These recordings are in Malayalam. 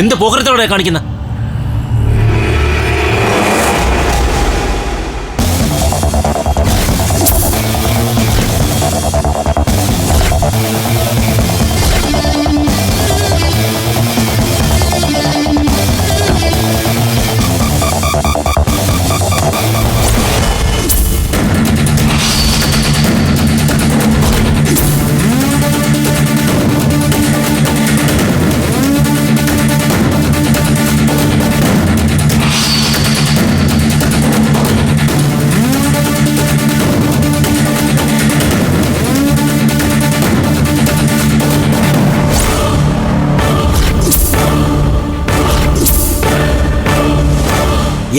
എന്ത് പോകരത്തോടെ കാണിക്കുന്ന?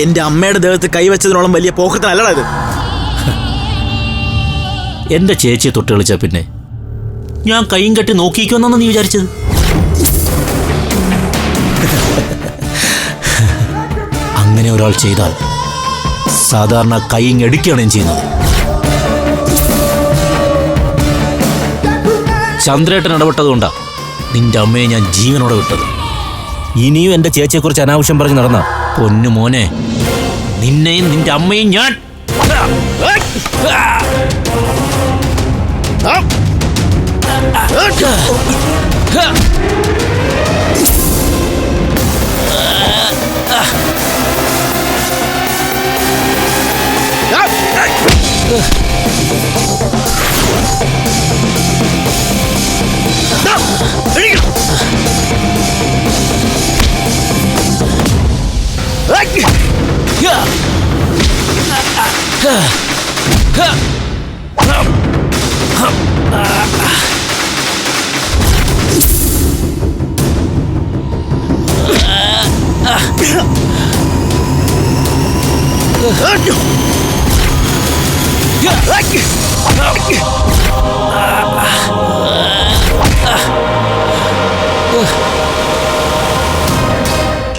എന്റെ അമ്മയുടെ ദേഹത്ത് കൈവച്ചതിനോളം വലിയ പോക്കത്തിനല്ലടാ ഇത്. എന്റെ ചേച്ചിയെ തൊട്ട് കളിച്ച പിന്നെ ഞാൻ കൈയും കെട്ടി നോക്കിക്കുമെന്നാണ് നീ വിചാരിച്ചത്? അങ്ങനെ ഒരാൾ ചെയ്താൽ സാധാരണ കൈയും എടുക്കുകയാണ് ഞാൻ ചെയ്യുന്നത്. ചന്ദ്രേട്ടൻ ഇടപെട്ടതുകൊണ്ടാണ് നിന്റെ അമ്മയെ ഞാൻ ജീവനോടെ വിട്ടത്. ഇനിയും എന്റെ ചേച്ചിയെക്കുറിച്ച് അനാവശ്യം പറഞ്ഞ് നടന്ന പൊന്നു മോനെ. നിന്നെയും നിന്റെ അമ്മയും ഞാൻ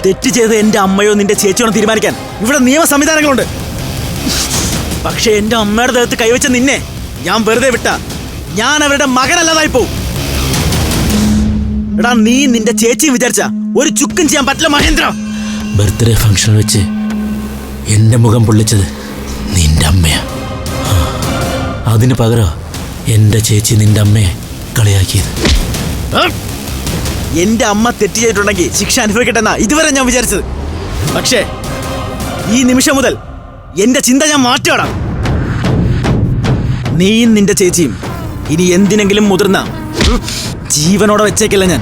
തെറ്റ് ചെയ്ത് എന്റെ അമ്മയോ നിന്റെ ചേച്ചിയോ തീരുമാനിക്കാൻ. ഇവിടെ നിയമ സംവിധാനങ്ങളുണ്ട് പക്ഷെ എന്റെ അമ്മയുടെ ദേഹത്ത് കൈവച്ച നിന്നെ ഞാൻ വെറുതെ വിട്ട. ഞാൻ അവരുടെ മകനല്ലതായി പോവും. എടാ നീ നിന്റെ ചേച്ചി വിചാരിച്ച ഒരു ചുക്കും ചെയ്യാൻ പറ്റില്ല മഹേന്ദ്ര. ബർത്ത്ഡേ ഫംഗ്ഷൻ വെച്ച് എന്റെ മുഖം പൊള്ളിച്ചത് നിന്റെ അമ്മയാ. അതിന് പകരം എന്റെ ചേച്ചി നിന്റെ അമ്മയെ കളിയാക്കിയത്. എന്റെ അമ്മ തെറ്റ് ചെയ്തിട്ടുണ്ടെങ്കിൽ ശിക്ഷ അനുഭവിക്കട്ടെന്നാ ഇതുവരെ ഞാൻ വിചാരിച്ചത്. പക്ഷേ ഈ നിമിഷം മുതൽ എന്റെ ചിന്ത ഞാൻ മാറ്റാടാ നീയും നിന്റെ ചേച്ചിയും ഇനി എന്തിനെങ്കിലും മുതിർന്ന ജീവനോടെ വെച്ചേക്കില്ല ഞാൻ.